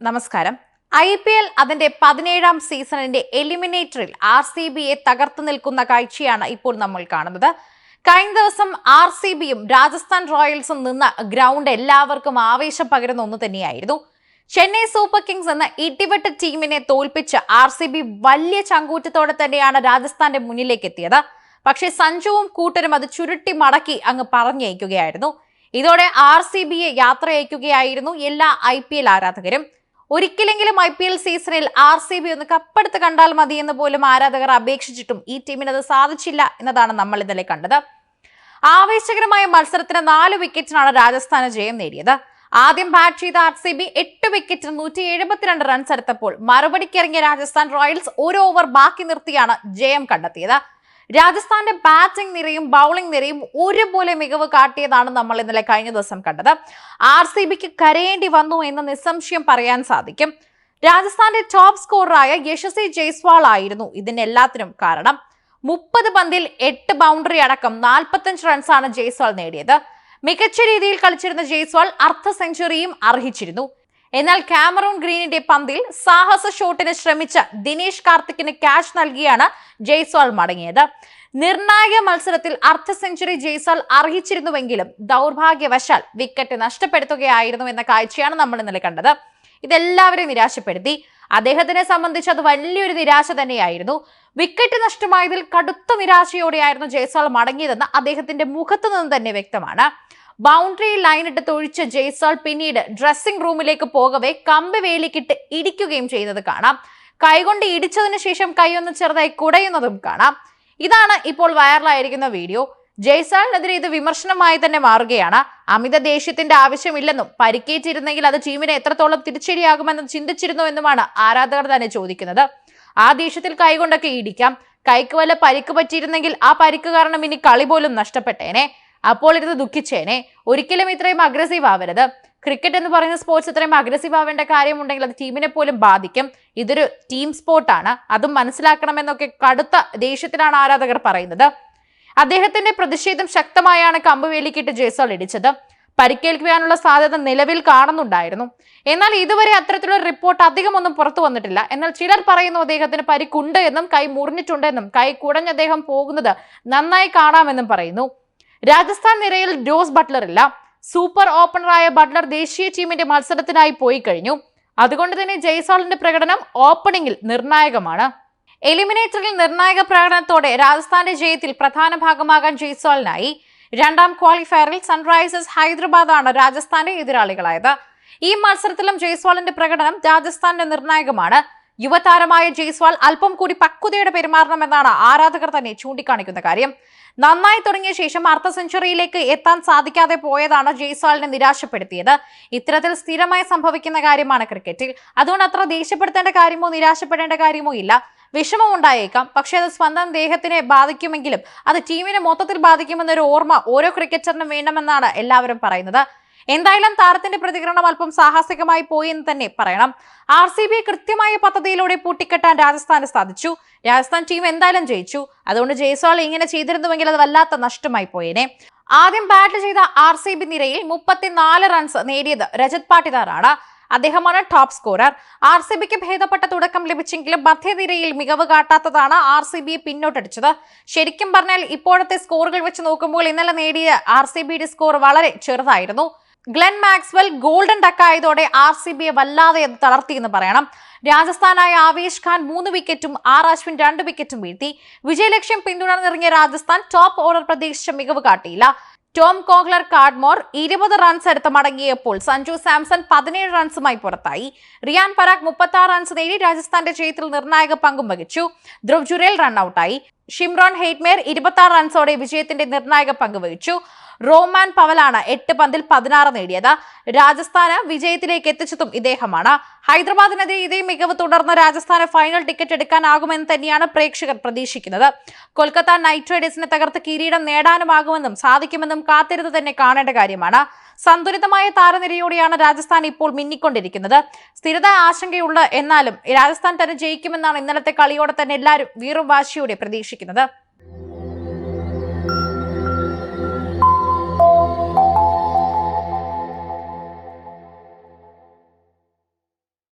നമസ്കാരം. I P L അതിന്റെ പതിനേഴാം സീസണിന്റെ എലിമിനേറ്ററിൽ ആർ സി ബിയെ തകർത്തു നിൽക്കുന്ന കാഴ്ചയാണ് ഇപ്പോൾ നമ്മൾ കാണുന്നത്. കഴിഞ്ഞ ദിവസം ആർ സി ബിയും രാജസ്ഥാൻ റോയൽസും നിന്ന ഗ്രൗണ്ട് എല്ലാവർക്കും ആവേശം പകരുന്ന ഒന്ന് തന്നെയായിരുന്നു. ചെന്നൈ സൂപ്പർ കിങ്സ് എന്ന ഇടിവെട്ട് ടീമിനെ തോൽപ്പിച്ച് ആർ സി ബി വലിയ ചങ്കൂറ്റത്തോടെ തന്നെയാണ് രാജസ്ഥാന്റെ മുന്നിലേക്ക് എത്തിയത്. പക്ഷേ സഞ്ജുവും കൂട്ടരും അത് ചുരുട്ടി മടക്കി അങ്ങ് പറഞ്ഞയക്കുകയായിരുന്നു. ഇതോടെ ആർ സി ബിയെ യാത്രയക്കുകയായിരുന്നു എല്ലാ ഐ പി എൽ ആരാധകരും. ഒരിക്കലെങ്കിലും ഐ പി എൽ സീസണിൽ ആർ സി ബി ഒന്ന് കപ്പെടുത്ത് കണ്ടാൽ മതി എന്ന് പോലും ആരാധകർ അപേക്ഷിച്ചിട്ടും ഈ ടീമിന് അത് സാധിച്ചില്ല എന്നതാണ് നമ്മൾ ഇന്നലെ കണ്ടത്. ആവേശകരമായ മത്സരത്തിന് നാല് വിക്കറ്റിനാണ് രാജസ്ഥാന് ജയം നേടിയത്. ആദ്യം ബാറ്റ് ചെയ്ത ആർ സി ബി എട്ട് വിക്കറ്റിന് നൂറ്റി എഴുപത്തിരണ്ട് റൺസ് എടുത്തപ്പോൾ മറുപടിക്കിറങ്ങിയ രാജസ്ഥാൻ റോയൽസ് ഒരു ഓവർ ബാക്കി നിർത്തിയാണ് ജയം കണ്ടെത്തിയത്. രാജസ്ഥാന്റെ ബാറ്റിംഗ് നിരയും ബൗളിംഗ് നിരയും ഒരുപോലെ മികവ് കാട്ടിയതാണ് നമ്മൾ ഇന്നലെ കഴിഞ്ഞ ദിവസം കണ്ടത്. ആർ സി ബിക്ക് കരയേണ്ടി വന്നു എന്ന് നിസ്സംശയം പറയാൻ സാധിക്കും. രാജസ്ഥാന്റെ ടോപ്പ് സ്കോററായ യശസ്വി ജയ്സ്വാൾ ആയിരുന്നു ഇതിനെല്ലാത്തിനും കാരണം. മുപ്പത് പന്തിൽ എട്ട് ബൗണ്ടറി അടക്കം നാൽപ്പത്തഞ്ച് റൺസാണ് ജയ്സ്വാൾ നേടിയത്. മികച്ച രീതിയിൽ കളിച്ചിരുന്ന ജയ്സ്വാൾ അർദ്ധ സെഞ്ചുറിയും അർഹിച്ചിരുന്നു. എന്നാൽ കാമറൂൺ ഗ്രീനിന്റെ പന്തിൽ സാഹസ ഷോട്ടിന് ശ്രമിച്ച ദിനേശ് കാർത്തിക്കിന് ക്യാച്ച് നൽകിയാണ് ജയ്സ്വാൾ മടങ്ങിയത്. നിർണായക മത്സരത്തിൽ അർദ്ധ സെഞ്ചുറി ജയ്സ്വാൾ അർഹിച്ചിരുന്നുവെങ്കിലും ദൗർഭാഗ്യവശാൽ വിക്കറ്റ് നഷ്ടപ്പെടുത്തുകയായിരുന്നു എന്ന കാഴ്ചയാണ് നമ്മൾ ഇന്നലെ കണ്ടത്. ഇതെല്ലാവരെയും നിരാശപ്പെടുത്തി. അദ്ദേഹത്തിനെ സംബന്ധിച്ച് അത് വലിയൊരു നിരാശ തന്നെയായിരുന്നു. വിക്കറ്റ് നഷ്ടമായതിൽ കടുത്ത നിരാശയോടെയായിരുന്നു ജയ്സ്വാൾ മടങ്ങിയതെന്ന് അദ്ദേഹത്തിന്റെ മുഖത്തു നിന്ന് തന്നെ വ്യക്തമാണ്. ബൗണ്ടറി ലൈൻ ഇട്ട് തൊഴിച്ച ജയ്സാൾ പിന്നീട് ഡ്രസ്സിംഗ് റൂമിലേക്ക് പോകവേ കമ്പ് വേലിക്കിട്ട് ഇടിക്കുകയും ചെയ്യുന്നത് കാണാം. കൈകൊണ്ട് ഇടിച്ചതിന് ശേഷം കൈ ഒന്ന് ചെറുതായി കുടയുന്നതും കാണാം. ഇതാണ് ഇപ്പോൾ വൈറലായിരിക്കുന്ന വീഡിയോ. ജയ്സാളിനെതിരെ ഇത് വിമർശനമായി തന്നെ മാറുകയാണ്. അമിത ദേഷ്യത്തിന്റെ ആവശ്യമില്ലെന്നും പരിക്കേറ്റിരുന്നെങ്കിൽ അത് ടീമിനെ എത്രത്തോളം തിരിച്ചടിയാകുമെന്ന് ചിന്തിച്ചിരുന്നു എന്നുമാണ് ആരാധകർ തന്നെ ചോദിക്കുന്നത്. ആ ദേഷ്യത്തിൽ കൈകൊണ്ടൊക്കെ ഇടിക്കാം. കൈക്ക് വല്ല പരിക്ക് പറ്റിയിരുന്നെങ്കിൽ ആ പരിക്ക് കാരണം ഇനി കളി പോലും നഷ്ടപ്പെട്ടേനെ. അപ്പോൾ ഇരുന്ന് ദുഃഖിച്ചേനെ. ഒരിക്കലും ഇത്രയും അഗ്രസീവ് ആവരുത്. ക്രിക്കറ്റ് എന്ന് പറയുന്ന സ്പോർട്സ് ഇത്രയും അഗ്രസീവ് ആവേണ്ട കാര്യമുണ്ടെങ്കിൽ അത് ടീമിനെ പോലും ബാധിക്കും. ഇതൊരു ടീം സ്പോർട്ടാണ് അതും മനസ്സിലാക്കണമെന്നൊക്കെ കടുത്ത ദേഷ്യത്തിലാണ് ആരാധകർ പറയുന്നത്. അദ്ദേഹത്തിന്റെ പ്രതിഷേധം ശക്തമായാണ് കമ്പുവേലിക്കിട്ട് ജയ്സോൾ ഇടിച്ചത്. പരിക്കേൽക്കുവാനുള്ള സാധ്യത നിലവിൽ കാണുന്നുണ്ടായിരുന്നു. എന്നാൽ ഇതുവരെ അത്തരത്തിലുള്ള റിപ്പോർട്ട് അധികമൊന്നും പുറത്തു വന്നിട്ടില്ല. എന്നാൽ ചിലർ പറയുന്നു അദ്ദേഹത്തിന് പരിക്കുണ്ട് എന്നും കൈ മുറിഞ്ഞിട്ടുണ്ടെന്നും കൈ കുടഞ്ഞ് അദ്ദേഹം പോകുന്നത് നന്നായി കാണാമെന്നും പറയുന്നു. രാജസ്ഥാൻ നിരയിൽ ജോസ് ബട്ട്ലർ ഇല്ല സൂപ്പർ ഓപ്പണറായ ബട്ട്ലർ ദേശീയ ടീമിന്റെ മത്സരത്തിനായി പോയി കഴിഞ്ഞു. അതുകൊണ്ട് തന്നെ ജയ്സാളിന്റെ പ്രകടനം ഓപ്പണിംഗിൽ നിർണായകമാണ്. എലിമിനേറ്ററിൽ നിർണായക പ്രകടനത്തോടെ രാജസ്ഥാന്റെ ജയത്തിൽ പ്രധാന ഭാഗമാകാൻ ജയ്സാളിനായി. രണ്ടാം ക്വാളിഫയറിൽ സൺറൈസേഴ്സ് ഹൈദരാബാദാണ് രാജസ്ഥാന്റെ എതിരാളികളായത്. ഈ മത്സരത്തിലും ജയ്സ്വാളിന്റെ പ്രകടനം രാജസ്ഥാന്റെ നിർണായകമാണ്. യുവതാരമായ ജയ്സ്വാൾ അല്പം കൂടി പക്വതയുടെ പെരുമാറണമെന്നാണ് ആരാധകർ തന്നെ ചൂണ്ടിക്കാണിക്കുന്ന കാര്യം. നന്നായി തുടങ്ങിയ ശേഷം അർദ്ധ സെഞ്ചുറിയിലേക്ക് എത്താൻ സാധിക്കാതെ പോയതാണ് ജയ്സ്വാളിനെ നിരാശപ്പെടുത്തിയത്. ഇത്തരത്തിൽ സ്ഥിരമായി സംഭവിക്കുന്ന കാര്യമാണ് ക്രിക്കറ്റിൽ. അതുകൊണ്ട് അത്ര ദേഷ്യപ്പെടുത്തേണ്ട കാര്യമോ നിരാശപ്പെടേണ്ട കാര്യമോ ഇല്ല. വിഷമം ഉണ്ടായേക്കാം. പക്ഷേ അത് സ്വന്തം ദേഹത്തിനെ ബാധിക്കുമെങ്കിലും അത് ടീമിനെ മൊത്തത്തിൽ ബാധിക്കുമെന്നൊരു ഓർമ്മ ഓരോ ക്രിക്കറ്ററിനും വേണമെന്നാണ് എല്ലാവരും പറയുന്നത്. എന്തായാലും താരത്തിന്റെ പ്രതികരണം അല്പം സാഹസികമായി പോയി എന്ന് തന്നെ പറയണം. ആർ സി ബി കൃത്യമായ പദ്ധതിയിലൂടെ പൂട്ടിക്കെട്ടാൻ രാജസ്ഥാന് സാധിച്ചു. രാജസ്ഥാൻ ടീം എന്തായാലും ജയിച്ചു. അതുകൊണ്ട് ജയ്സ്വാൾ ഇങ്ങനെ ചെയ്തിരുന്നുവെങ്കിൽ അത് വല്ലാത്ത നഷ്ടമായി പോയേനെ. ആദ്യം ബാറ്റ് ചെയ്ത ആർ സി ബി നിരയിൽ മുപ്പത്തിനാല് റൺസ് നേടിയത് രജത് പാട്ടിദാറാണ്. അദ്ദേഹമാണ് ടോപ്പ് സ്കോറർ ആർ സി ബിക്ക് ഭേദപ്പെട്ട തുടക്കം ലഭിച്ചെങ്കിലും മധ്യനിരയിൽ മികവ് കാട്ടാത്തതാണ് ആർ സി ബിയെ പിന്നോട്ടടിച്ചത്. ശരിക്കും പറഞ്ഞാൽ ഇപ്പോഴത്തെ സ്കോറുകൾ വെച്ച് നോക്കുമ്പോൾ ഇന്നലെ നേടിയ ആർ സി ബിയുടെ സ്കോർ വളരെ ചെറുതായിരുന്നു. ഗ്ലെൻ മാക്സ്വെൽ ഗോൾഡൻ ടക്കായതോടെ ആർ സി ബിയെ വല്ലാതെ അത് തളർത്തിയെന്ന് പറയണം. രാജസ്ഥാനായ ആവേശ് ഖാൻ മൂന്ന് വിക്കറ്റും ആർ അശ്വിൻ രണ്ട് വിക്കറ്റും വീഴ്ത്തി. വിജയലക്ഷ്യം പിന്തുടർന്നിറങ്ങിയ രാജസ്ഥാൻ ടോപ്പ് ഓർഡർ പ്രതീക്ഷിച്ച മികവ് കാട്ടിയില്ല. ടോം കോഗ്ലർ കാഡ്മോർ ഇരുപത് റൺസ് എടുത്ത് മടങ്ങിയപ്പോൾ സഞ്ജു സാംസൺ പതിനേഴ് റൺസുമായി പുറത്തായി. റിയാൻ പരാഗ് മുപ്പത്തി റൺസ് നേടി രാജസ്ഥാന്റെ ജയത്തിൽ നിർണായക പങ്കും വഹിച്ചു. ധ്രുവ് ജുരേൽ റണ്ണൌട്ടായി ഷിംറോൺ ഹെയ്റ്റ്മേർ ഇരുപത്തി ആറ് റൺസോടെ വിജയത്തിന്റെ നിർണായക പങ്ക് വഹിച്ചു. റോമാൻ പവലാണ് എട്ട് പന്തിൽ പതിനാറ് നേടിയത്. രാജസ്ഥാന് വിജയത്തിലേക്ക് എത്തിച്ചതും ഇദ്ദേഹമാണ്. ഹൈദരാബാദിനെതിരെ ഇതേ മികവ് തുടർന്ന് രാജസ്ഥാന് ഫൈനൽ ടിക്കറ്റ് എടുക്കാനാകുമെന്ന് തന്നെയാണ് പ്രേക്ഷകർ പ്രതീക്ഷിക്കുന്നത്. കൊൽക്കത്ത നൈറ്റ് റൈഡേഴ്സിനെ തകർത്ത് കിരീടം നേടാനുമാകുമെന്നും സാധിക്കുമെന്നും കാത്തിരുന്ന് തന്നെ കാണേണ്ട കാര്യമാണ്. സന്തുലിതമായ താരനിരയോടെയാണ് രാജസ്ഥാൻ ഇപ്പോൾ മിന്നിക്കൊണ്ടിരിക്കുന്നത്. സ്ഥിരത ആശങ്കയുള്ള എന്നാലും രാജസ്ഥാൻ തന്നെ ജയിക്കുമെന്നാണ് ഇന്നലത്തെ കളിയോടെ തന്നെ എല്ലാവരും വീറും വാശിയോടെ പ്രതീക്ഷിക്കുന്നത്